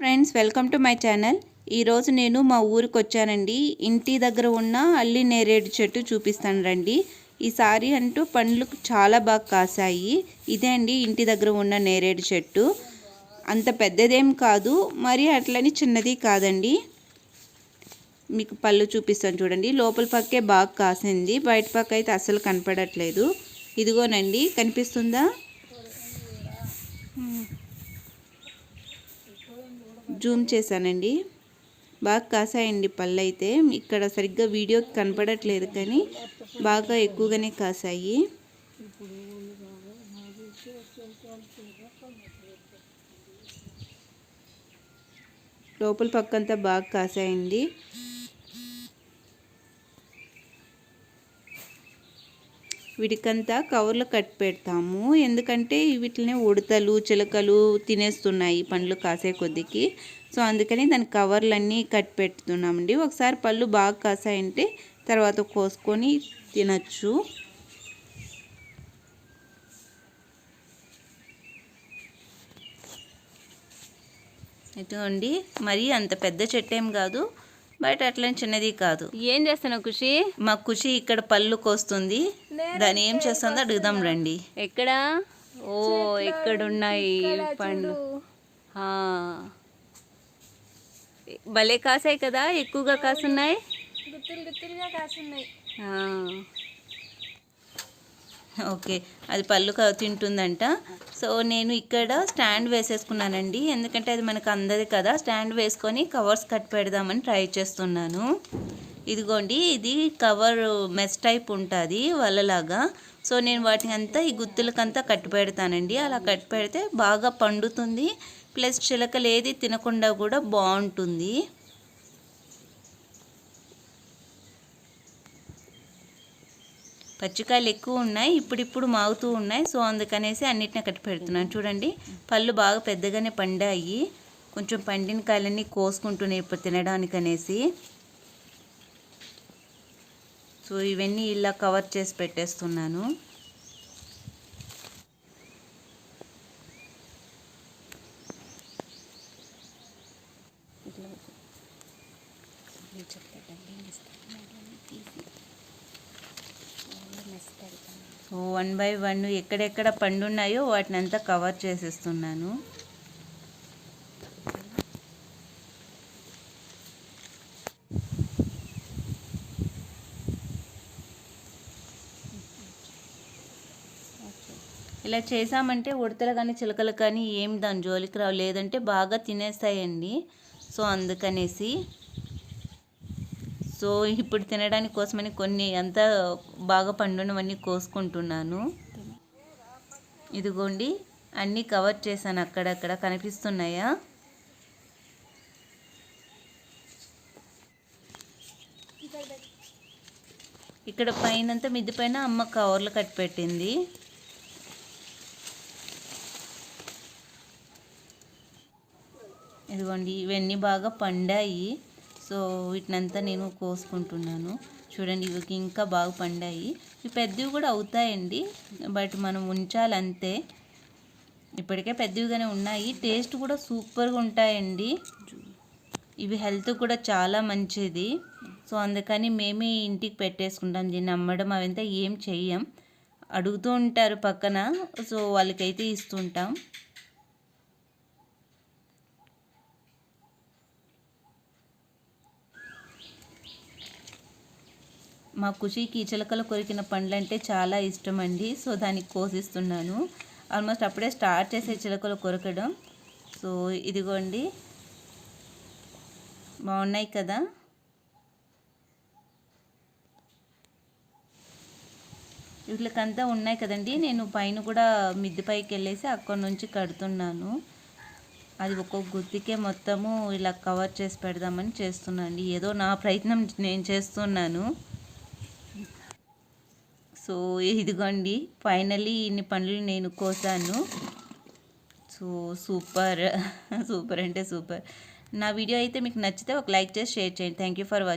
Friends welcome to my channel. ఈరోజు నేను మా ఊరికి వచ్చానండి. ఇంటి దగ్గర ఉన్న అల్లి నేరేడు చెట్టు చూపిస్తాను రండి. ఈసారి అంటూ పండ్లు చాలా బాగా కాసాయి ఇదే అండి ఇంటి దగ్గర ఉన్న నేరేడు చెట్టు. అంత పెద్దదేం కాదు మరి అట్లని చిన్నది కాదండి. మీకు పళ్ళు చూపిస్తాను చూడండి. లోపల పక్కే బాగా కాసింది. బయట పక్క అయితే అస్సలు కనపడట్లేదు. ఇదిగోనండి కనిపిస్తుందా? జూమ్ చేశానండి. బాగా కాసాయండి పళ్ళు అయితే ఇక్కడ సరిగ్గా వీడియోకి కనపడట్లేదు కానీ బాగా ఎక్కువగానే కాసాయి. లోపల పక్కంతా బాగా కాసాయండి. వీటికంతా కవర్లో కట్టి పెడతాము. ఎందుకంటే వీటిని ఉడతలు చిలకలు తినేస్తున్నాయి పండ్లు కాసే కొద్దికి. సో అందుకని దాని కవర్లన్నీ కట్టి పెడుతున్నామండి. ఒకసారి పళ్ళు బాగా కాసాయంటే తర్వాత కోసుకొని తినచ్చు. ఇటువంటి మరీ అంత పెద్ద చెట్టు ఏం కాదు బట్ అట్లా చిన్నది కాదు. ఏం చేస్తున్నావు ఖుషి మా ఖుషి ఇక్కడ పళ్ళు కోస్తుంది. దాన్ని ఏం చేస్తుందో అడుగుదాం రండి. ఎక్కడ? ఓ ఎక్కడున్నాయి పండ్లు. భలే కాసాయి కదా ఎక్కువగా కాసున్నాయి? గుత్తులు గుత్తులుగా కాసున్నాయి. ఆ. ఓకే అది పళ్ళు తింటుందంట. సో నేను ఇక్కడ స్టాండ్ వేసేసుకున్నానండి. ఎందుకంటే అది మనకు అందది కదా స్టాండ్ వేసుకొని కవర్స్ కట్ పెడదామని ట్రై చేస్తున్నాను. ఇదిగోండి ఇది కవర్ మెస్ టైప్ ఉంటుంది వలలాగా. సో నేను వాటిని అంతా ఈ గుత్తులకంతా కట్టి పెడతానండి. అలా కట్టి పెడితే బాగా పండుతుంది. ప్లస్ చిలకలు ఏది తినకుండా కూడా బాగుంటుంది. పచ్చికాయలు ఎక్కువ ఉన్నాయి ఇప్పుడిప్పుడు మాగుతూ ఉన్నాయి. సో అందుకనేసి అన్నిటిని కట్టి పెడుతున్నాను. చూడండి పళ్ళు బాగా పెద్దగానే పండాయి. కొంచెం పండిన కాయలన్నీ కోసుకుంటున్నాయి ఇప్పుడు తినడానికి అనేసి సో ఇవన్నీ ఇలా కవర్ చేసి పెట్టేస్తున్నాను. వన్ బై వన్ ఎక్కడెక్కడ పండున్నాయో వాటిని అంతా కవర్ చేసేస్తున్నాను. ఇలా చేసామంటే ఉడతలు కానీ చిలకలు కానీ ఏం దాని జోలికి రావు. లేదంటే బాగా తినేస్తాయండి. సో అందుకనేసి సో ఇప్పుడు తినడానికి కోసమని కొన్ని అంతా బాగా పండునవన్నీ కోసుకుంటున్నాను. ఇదిగోండి అన్నీ కవర్ చేశాను అక్కడక్కడ. కనిపిస్తున్నాయా? ఇక్కడ పైనంతా మిద్ది పైన అమ్మ కవర్లు కట్టి పెట్టింది. ఇదిగోండి ఇవన్నీ బాగా పండాయి. సో వీటినంతా నేను కోసుకుంటున్నాను. చూడండి ఇవి ఇంకా బాగా పండాయి. ఇవి పెద్దవి కూడా అవుతాయండి బట్ మనం ఉంచాలంతే. ఇప్పటికే పెద్దవిగానే ఉన్నాయి. టేస్ట్ కూడా సూపర్గా ఉంటాయండి. ఇవి హెల్త్ కూడా చాలా మంచిది. సో అందుకని మేమే ఇంటికి పెట్టేసుకుంటాం. దీన్ని అమ్మడం అవంతా ఏం చెయ్యం. అడుగుతూ ఉంటారు పక్కన. సో వాళ్ళకైతే ఇస్తుంటాం. మా ఖుషికి చిలకలు కొరికిన పండ్లు అంటే చాలా ఇష్టం అండి సో దానికి కోసిస్తున్నాను. ఆల్మోస్ట్ అప్పుడే స్టార్ట్ చేసే చిలకలు కొరకడం. సో ఇదిగోండి. బాగున్నాయి కదా? వీటికంతా ఉన్నాయి కదండి. నేను పైన కూడా మిద్దె పైకి వెళ్ళేసి అక్కడి నుంచి కడుతున్నాను. అది ఒక్కొక్క గుత్తికే మొత్తము ఇలా కవర్ చేసి పెడదామని చేస్తున్నాను. ఏదో నా ప్రయత్నం నేను చేస్తున్నాను. సో ఇదిగోండి ఫైనలీ ఇన్ని పండ్లు నేను కోసాను. So super. సూపర్ అంటే సూపర్. నా వీడియో అయితే మీకు నచ్చితే ఒక లైక్ చేసి షేర్ చేయండి. Thank you for watching